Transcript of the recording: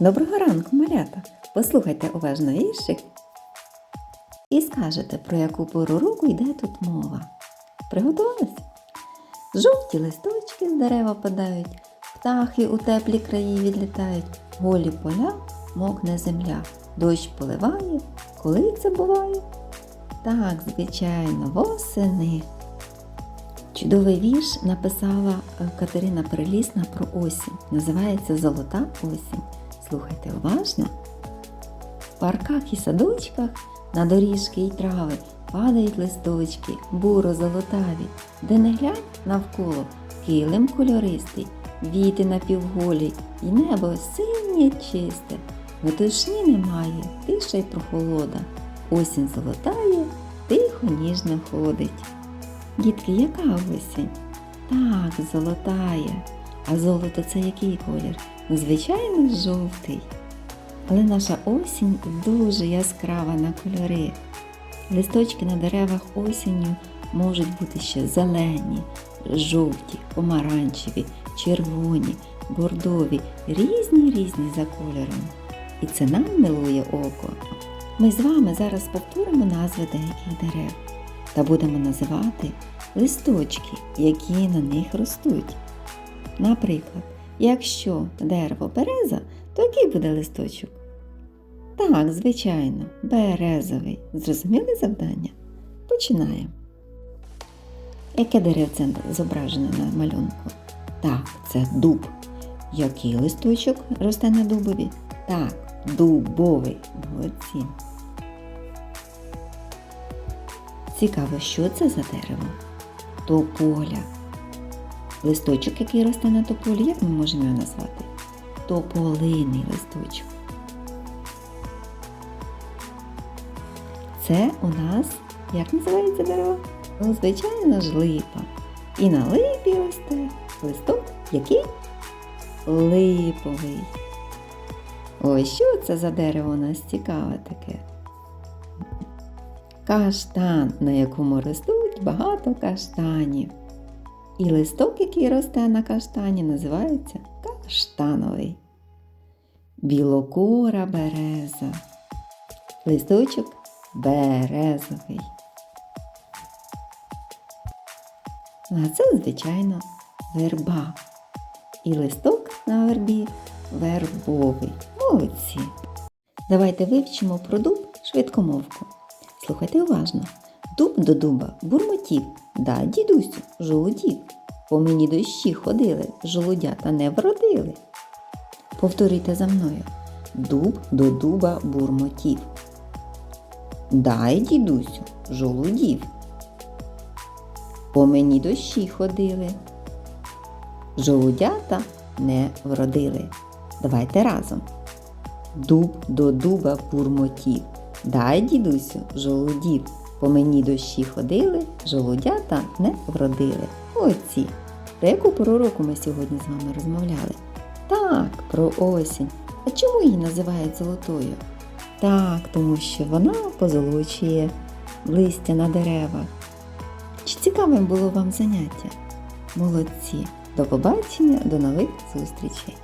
Доброго ранку, малята! Послухайте уважно віршик і скажете, про яку пору року йде тут мова. Приготувались? Жовті листочки з дерева падають, птахи у теплі краї відлітають, голі поля, мокне земля, дощ поливає, коли це буває? Так, звичайно, восени. Чудовий вірш написала е, Катерина Перелісна про осінь. Називається Золота осінь. Слухайте уважно. В парках і садочках на доріжки й трави падають листочки, буро золотаві, де не глянь навколо килим кольористий, віти напівголі, і небо синє чисте. Метушні немає, тиша й прохолода. Осінь золотає, тихо ніжно ходить. Дітки, яка осінь? Так, золотає. А золото це який колір? Звичайно, жовтий. Але наша осінь дуже яскрава на кольори. Листочки на деревах осінню можуть бути ще зелені, жовті, помаранчеві, червоні, бордові, різні різні за кольором. І це нам милує око. Ми з вами зараз повторимо назви деяких дерев та будемо називати листочки, які на них ростуть. Наприклад, якщо дерево береза, то який буде листочок? Так, звичайно, березовий. Зрозуміли завдання? Починаємо. Яке деревце зображене на малюнку? Так, це дуб. Який листочок росте на дубові? Так, дубовий. Молодці. Цікаво, що це за дерево? Тополя. Листочок, який росте на тополі, як ми можемо його назвати? Тополиний листочок. Це у нас, як називається дерево? Ну, звичайно ж, липа. І на липі росте листок, який липовий. Ось що це за дерево у нас цікаве таке? Каштан, на якому ростуть багато каштанів. І листок, який росте на каштані, називається каштановий. Білокура береза. Листочок березовий. А це, звичайно, верба. І листок на вербі вербовий. Молодці. Давайте вивчимо про дуб швидкомовку. Слухайте уважно. Дуб до дуба бурмотів, да, дідусю, жолудів. По мені дощі ходили, жолудята не вродили. Повторюйте за мною. Дуб до дуба бурмотів. Дай, дідусю, жолудів. По мені дощі ходили. Жолудята не вродили. Давайте разом. Дуб до дуба бурмотів. Дай, дідусю, жолудів. По мені дощі ходили, жолудята не вродили. Оці. Про яку пору року ми сьогодні з вами розмовляли? Так, про осінь. А чому її називають золотою? Так, тому що вона позолочує листя на деревах. Чи цікавим було вам заняття? Молодці! До побачення, до нових зустрічей!